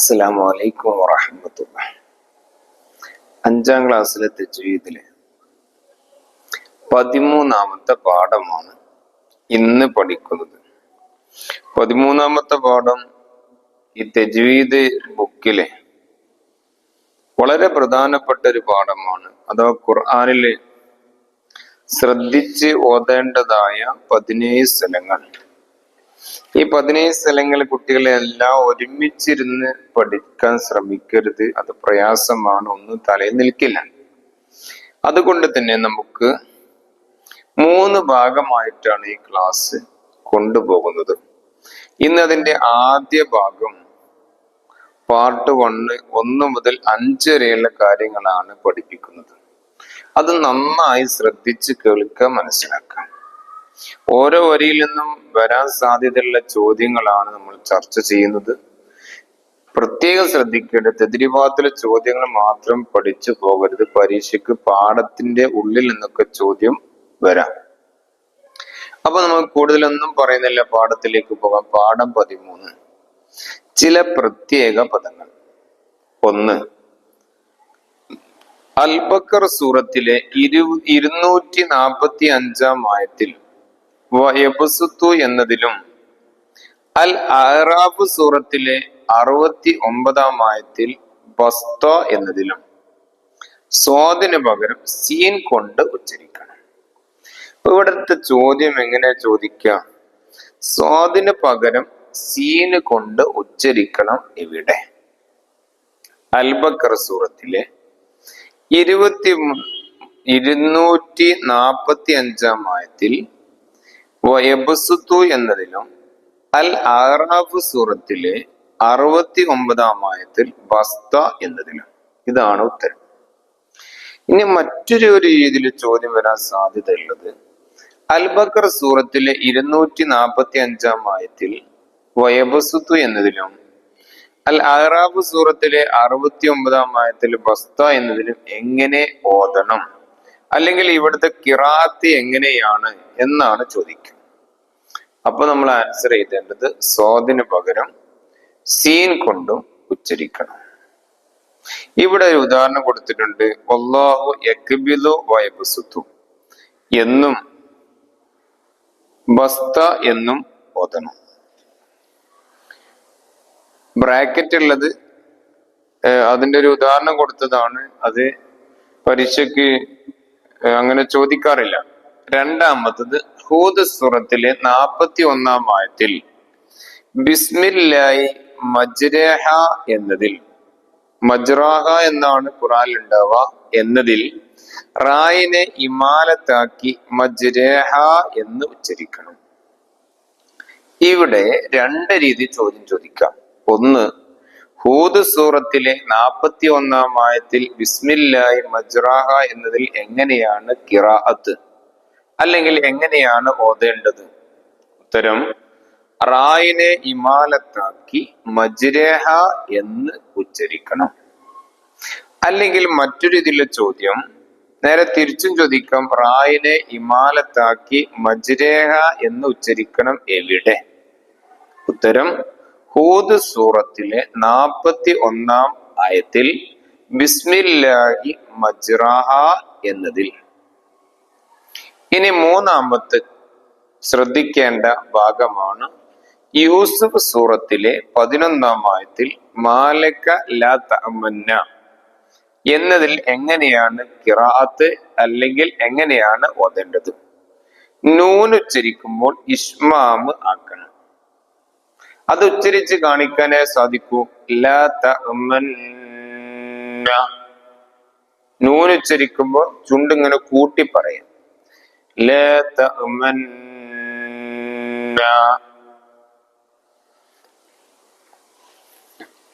അലൈക്കും വറഹമത്തുള്ള. അഞ്ചാം ക്ലാസ്സിലെ തെജീതിൽ പതിമൂന്നാമത്തെ പാഠമാണ് ഇന്ന് പഠിക്കുന്നത്. പതിമൂന്നാമത്തെ പാഠം ഈ തെജ്വീദ് ബുക്കിലെ വളരെ പ്രധാനപ്പെട്ട ഒരു പാഠമാണ്. അഥവാ ഖുർആാനിൽ ശ്രദ്ധിച്ച് ഓതേണ്ടതായ പതിനേഴ് സ്ഥലങ്ങൾ. ഈ പതിനേഴ് സ്ഥലങ്ങൾ കുട്ടികളെല്ലാം ഒരുമിച്ചിരുന്ന് പഠിക്കാൻ ശ്രമിക്കരുത്. അത് പ്രയാസമാണ്. ഒന്നും തലയിൽ നിൽക്കില്ല. അതുകൊണ്ട് തന്നെ നമുക്ക് മൂന്ന് ഭാഗമായിട്ടാണ് ഈ ക്ലാസ് കൊണ്ടുപോകുന്നത്. ഇന്ന് അതിന്റെ ആദ്യ ഭാഗം പാർട്ട് വണ്ണ് ഒന്ന് മുതൽ അഞ്ച് വരെയുള്ള കാര്യങ്ങളാണ് പഠിപ്പിക്കുന്നത്. അത് നന്നായി ശ്രദ്ധിച്ച് കേൾക്കുക മനസ്സിലാക്കാം. ഓരോ വരിയിൽ നിന്നും വരാൻ സാധ്യതയുള്ള ചോദ്യങ്ങളാണ് നമ്മൾ ചർച്ച ചെയ്യുന്നത്. പ്രത്യേകം ശ്രദ്ധിക്കേണ്ട തെതിരിഭാഗത്തിലെ ചോദ്യങ്ങൾ മാത്രം പഠിച്ചു പോകരുത്. പരീക്ഷയ്ക്ക് പാഠത്തിന്റെ ഉള്ളിൽ നിന്നൊക്കെ ചോദ്യം വരാം. അപ്പൊ നമുക്ക് കൂടുതലൊന്നും പറയുന്നില്ല. പാഠത്തിലേക്ക് പോകാം. പാഠം പതിമൂന്ന്. ചില പ്രത്യേക പദങ്ങൾ. ഒന്ന്. അൽബക്കർ സൂറത്തിലെ ഇരു ഇരുന്നൂറ്റി നാൽപ്പത്തി അഞ്ചാം ആയത്തിൽ വയബുസുത്തു എന്നതിലും അൽ അഹ്റാബ് സൂറത്തിലെ അറുപത്തി ഒമ്പതാം ആയത്തിൽ ബസ്ത എന്നതിലും സ്വാദിന് പകരം സീൻ കൊണ്ട് ഉച്ചരിക്കണം. അപ്പൊ ഇവിടുത്തെ ചോദ്യം എങ്ങനെ ചോദിക്കാം? സ്വാദിന് പകരം സീന് കൊണ്ട് ഉച്ചരിക്കണം ഇവിടെ. അൽബക്കർ സൂറത്തിലെ ഇരുപത്തി ഇരുന്നൂറ്റി നാപ്പത്തി അഞ്ചാം ആയത്തിൽ വയബസുത്തു എന്നതിലും അൽ ആറാഫ് സൂറത്തിലെ അറുപത്തി ഒമ്പതാം ആയത്തിൽ ബസ്ത എന്നതിലും ഇതാണ് ഉത്തരം. ഇനി മറ്റൊരു രീതിയിൽ ചോദ്യം വരാൻ സാധ്യതയുള്ളത് അൽബക്കർ സൂറത്തിലെ ഇരുന്നൂറ്റി നാൽപ്പത്തി അഞ്ചാം ആയത്തിൽ വയബസുത്തു എന്നതിലും അൽ ആറാഫ് സൂറത്തിലെ അറുപത്തി ഒമ്പതാം ആയത്തിൽ ബസ്ത എന്നതിലും എങ്ങനെ ഓതണം? അല്ലെങ്കിൽ ഇവിടുത്തെ കിറാത്ത് എങ്ങനെയാണ് എന്നാണ് ചോദിക്കുക. അപ്പൊ നമ്മൾ ആൻസർ ചെയ്തേണ്ടത് സ്വാദിന് പകരം സീൻ കൊണ്ടും ഉച്ചരിക്കണം. ഇവിടെ ഒരു ഉദാഹരണം കൊടുത്തിട്ടുണ്ട്. ഒല്ലാഹു യക്ബിലു വയബുസുത്തു എന്നും ബസ്ത എന്നും ഓതണം. ബ്രാക്കറ്റ് ഉള്ളത് അതിന്റെ ഒരു ഉദാഹരണം കൊടുത്തതാണ്. അത് പരീക്ഷയ്ക്ക് അങ്ങനെ ചോദിക്കാറില്ല. രണ്ടാമത്തത് ഹൂദ് സുറത്തിലെ നാപ്പത്തി ഒന്നാം ആയത്തിൽ. ബിസ്മില്ലായി മജ്രഹ എന്നതിൽ. മജ്രാഹ എന്നാണ് ഖുറാൻ ഉണ്ടാവുക എന്നതിൽ റായിനെ ഇമാലത്താക്കി മജ്രഹ എന്ന് ഉച്ചരിക്കണം. ഇവിടെ രണ്ട് രീതി ചോദ്യം ചോദിക്കാം. ഒന്ന് ഹൂദ് സൂറത്തിലെ നാപ്പത്തി ഒന്നാം ആയത്തിൽ ബിസ്മില്ലായി മജ്രാഹ എന്നതിൽ എങ്ങനെയാണ് കിറാഅത്ത്? അല്ലെങ്കിൽ എങ്ങനെയാണ് ഓതേണ്ടത്? ഉത്തരം റായിനെ ഇമാലത്താക്കി മജ്രേഹ എന്ന് ഉച്ചരിക്കണം. അല്ലെങ്കിൽ മറ്റൊരു ഇതിലെ ചോദ്യം നേരെ തിരിച്ചും ചോദിക്കാം റായിനെ ഇമാലത്താക്കി മജ്രേഹ എന്ന് ഉച്ചരിക്കണം എവിടെ? ഉത്തരം ഹൂദ് സൂറത്തിലെ നാപ്പത്തി ഒന്നാം ആയത്തിൽ ബിസ്മില്ലാഹി മജ്രാഹ എന്നതിൽ. ഇനി മൂന്നാമത്തെ ശ്രദ്ധിക്കേണ്ട ഭാഗമാണ് യൂസുഫ് സൂറത്തിലെ പതിനൊന്നാം ആയത്തിൽ മാലക്ക ലാ തമന്ന എന്നതിൽ എങ്ങനെയാണ് കിറാത്ത് അല്ലെങ്കിൽ എങ്ങനെയാണ് ഓതേണ്ടത്? നൂൻ ഉച്ചരിക്കുമ്പോൾ ഇഷ്മാമ് ആക്കണം. അത് ഉച്ചരിച്ച് കാണിക്കാനേ സാധിക്കൂ. ലാ തമന്ന നൂൻ ഉച്ചരിക്കുമ്പോൾ ചുണ്ടിങ്ങനെ കൂട്ടി പറയാം لا تأمنا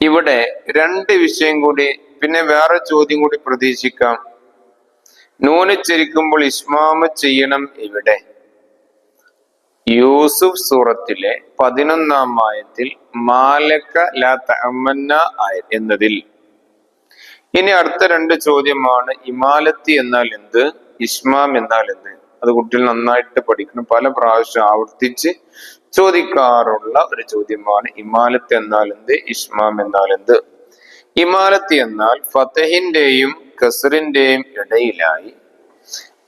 ഇവിടെ രണ്ട് വിഷയം കൂടി പിന്നെ വേറെ ചോദ്യം കൂടി പ്രതീക്ഷിക്കാം നൂനുച്ചരിക്കുമ്പോൾ ഇസ്മാമ് ചെയ്യണം ഇവിടെ യൂസുഫ് സൂറത്തിലെ പതിനൊന്നാം ആയത്തിൽ മാലക്ക ലാ തഅമ്മന്ന ആയ എന്നതിൽ ഇനി അടുത്ത രണ്ട് ചോദ്യമാണ് ഇമാലത്തി എന്നാൽ എന്ത് ഇസ്മാം എന്നാൽ എന്ത് അത് കുട്ടികൾ നന്നായിട്ട് പഠിക്കണം. പല പ്രാവശ്യം ആവർത്തിച്ച് ചോദിക്കാറുള്ള ഒരു ചോദ്യമാണ് ഇമാലത്ത് എന്നാൽ എന്ത്? ഇസ്മാം എന്നാൽ എന്ത്? ഇമാലത്ത് എന്നാൽ ഫതഹിന്റെയും കസറിന്റെയും ഇടയിലായി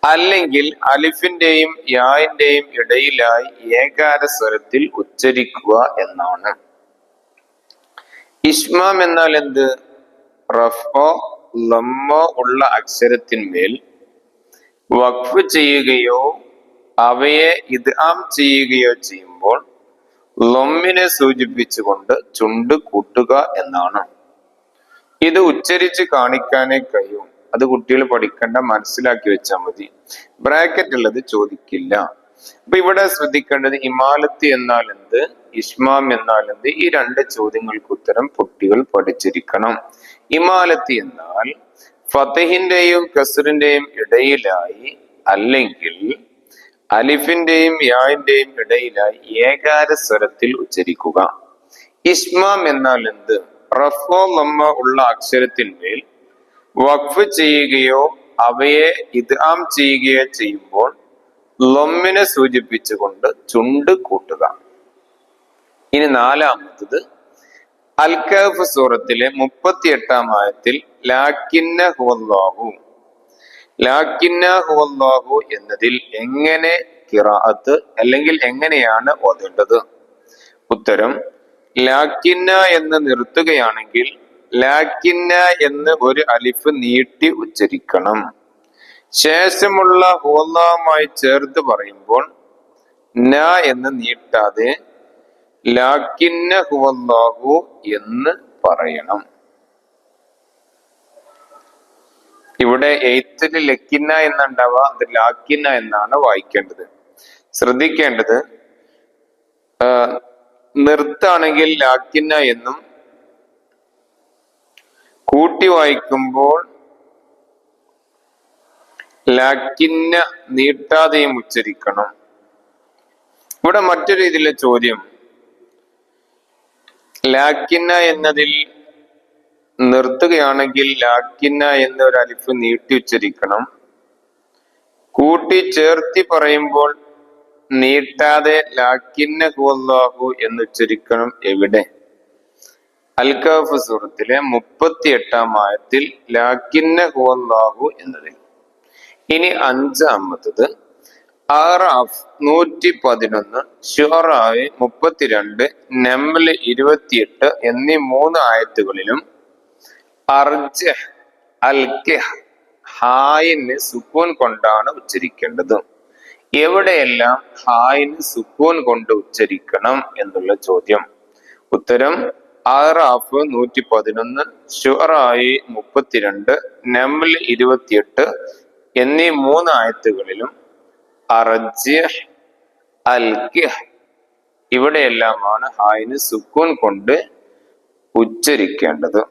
അല്ലെങ്കിൽ അലിഫിന്റെയും യാന്റെയും ഇടയിലായി ഏകാര സ്വരത്തിൽ ഉച്ചരിക്കുക എന്നാണ്. ഇസ്മാം എന്നാൽ എന്ത്? റഫോ ലമ്മോ ഉള്ള അക്ഷരത്തിന്മേൽ വഖഫ് ചെയ്യുകയോ അവയെ ഇദ്ആം ചെയ്യുകയോ ചെയ്യുമ്പോൾ ലൊമ്മിനെ സൂചിപ്പിച്ചുകൊണ്ട് ചുണ്ട് കൂട്ടുക എന്നാണ്. ഇത് ഉച്ചരിച്ച് കാണിക്കാനേ കഴിയും. അത് കുട്ടികൾ പഠിക്കേണ്ട മനസ്സിലാക്കി വെച്ചാൽ മതി. ബ്രാക്കറ്റ് ഉള്ളത് ചോദിക്കില്ല. അപ്പൊ ഇവിടെ ശ്രദ്ധിക്കേണ്ടത് ഇമാലത്ത് എന്നാൽ എന്ത് ഇസ്മാം എന്നാൽ എന്ത്? ഈ രണ്ട് ചോദ്യങ്ങൾക്ക് ഉത്തരം കുട്ടികൾ പഠിച്ചിരിക്കണം. ഇമാലത്ത് എന്നാൽ ഫതഹിന്റെയും കസറിന്റെയും ഇടയിലായി അല്ലെങ്കിൽ അലിഫിന്റെയും യാന്റെയും ഇടയിലായി ഏകാര സ്വരത്തിൽ ഉച്ചരിക്കുക. ഇസ്മാം എന്നാൽ എന്ത്? റഫോ ലമ്മ ഉള്ള അക്ഷരത്തിന്മേൽ വഖഫ് ചെയ്യുകയോ അവയെ ഇതാം ചെയ്യുകയോ ചെയ്യുമ്പോൾ ലൊമ്മിനെ സൂചിപ്പിച്ചുകൊണ്ട് ചുണ്ട് കൂട്ടുക. ഇനി നാലാമത്തത്. അൽക്കഫ് സൂറത്തിലെ മുപ്പത്തി എട്ടാം ആയത്തിൽ ലാക്കിന്ന ഹുവല്ലാഹു. എന്നതിൽ എങ്ങനെ കിറാഅത്ത് അല്ലെങ്കിൽ എങ്ങനെയാണ് ഓതേണ്ടത്? ഉത്തരം ലാക്കിന്ന എന്ന് നിർത്തുകയാണെങ്കിൽ ലാക്കിന്ന എന്ന് ഒരു അലിഫ് നീട്ടി ഉച്ചരിക്കണം. ശേഷമുള്ള ഹോന്നാവുമായി ചേർത്ത് പറയുമ്പോൾ ന എന്ന് നീട്ടാതെ ലാക്കിന്ന ഹുവല്ലാഹു എന്ന് പറയണം. ഇവിടെ എയ്ത്തിൽ ലക്കിന്ന എന്നുണ്ടാവുക അത് ലാക്കിന്ന എന്നാണ് വായിക്കേണ്ടത്. ശ്രദ്ധിക്കേണ്ടത് നിർത്താണെങ്കിൽ ലാക്കിന്ന എന്നും കൂട്ടി വായിക്കുമ്പോൾ ലാക്കിന്ന നീട്ടാതെയും ഉച്ചരിക്കണം. ഇവിടെ മറ്റൊരു രീതിയിലെ ചോദ്യം. ലാക്കിന്ന എന്നതിൽ നിർത്തുകയാണെങ്കിൽ ലാക്കിന്ന എന്ന ഒരു അലിഫ് നീട്ടി ഉച്ചരിക്കണം. കൂട്ടി ചേർത്തി പറയുമ്പോൾ നീട്ടാതെ ലാക്കിന്ന ഹുവല്ലാഹു എന്ന് ഉച്ചരിക്കണം എവിടെ? അൽകഫ് സൂറത്തിലെ മുപ്പത്തി എട്ടാം ആയത്തിൽ ലാക്കിന്ന ഹുവല്ലാഹു എന്നതിൽ. ഇനി അഞ്ചാമത്തത് ആറാഫ് നൂറ്റി പതിനൊന്ന് ഷുഹറാവ് മുപ്പത്തിരണ്ട് നെമ്മൽ ഇരുപത്തിയെട്ട് എന്നീ മൂന്ന് ആയത്തുകളിലും ഹായിന് സുക്കൂൻ കൊണ്ടാണ് ഉച്ചരിക്കേണ്ടത്. എവിടെയെല്ലാം ഹായിന് സുക്കൂൻ കൊണ്ട് ഉച്ചരിക്കണം എന്നുള്ള ചോദ്യം. ഉത്തരം ആറാഫ് നൂറ്റി പതിനൊന്ന് ഷുറായി മുപ്പത്തിരണ്ട് നെമ്മിൽ ഇരുപത്തിയെട്ട് എന്നീ മൂന്ന് ആയത്തുകളിലും അറജ് അൽക്കിഹ് ഇവിടെയെല്ലാമാണ് ഹായിന് സുക്കൂൻ കൊണ്ട് ഉച്ചരിക്കേണ്ടത്.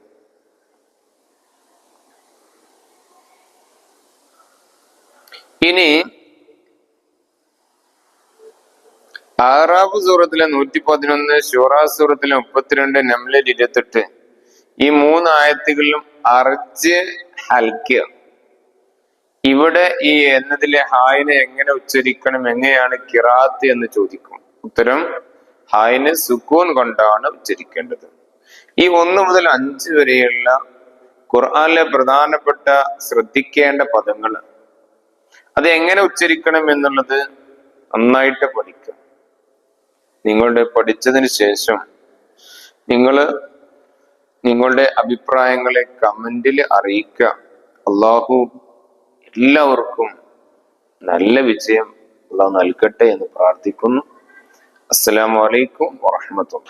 ഇനി ആറാബ് സൂറത്തിലെ നൂറ്റി പതിനൊന്ന് ഷൂറാ സൂറത്തിലെ മുപ്പത്തിരണ്ട് നംലിൽ ഇരുപത്തെട്ട്. ഈ മൂന്ന് ആയത്തുകളിലും അറച്ച് ഹൽക്കുക ഇവിടെ ഈ എന്നതിലെ ഹായിനെ എങ്ങനെ ഉച്ചരിക്കണം എങ്ങനെയാണ് കിറാത്ത് എന്ന് ചോദിക്കും. ഉത്തരം ഹായിനെ സുക്കൂൻ കൊണ്ടാണ് ഉച്ചരിക്കേണ്ടത്. ഈ ഒന്ന് മുതൽ അഞ്ച് വരെയുള്ള ഖുർആാനിലെ പ്രധാനപ്പെട്ട ശ്രദ്ധിക്കേണ്ട പദങ്ങൾ അത് എങ്ങനെ ഉച്ചരിക്കണം എന്നുള്ളത് നന്നായിട്ട് പഠിക്കുക നിങ്ങളുടെ പഠിച്ചതിന് ശേഷം നിങ്ങൾ നിങ്ങളുടെ അഭിപ്രായങ്ങളെ കമന്റിൽ അറിയിക്കുക. അള്ളാഹു എല്ലാവർക്കും നല്ല വിജയം അള്ളാഹു നൽകട്ടെ എന്ന് പ്രാർത്ഥിക്കുന്നു. അസ്സലാമലൈക്കും വാഹമത്തുള്ള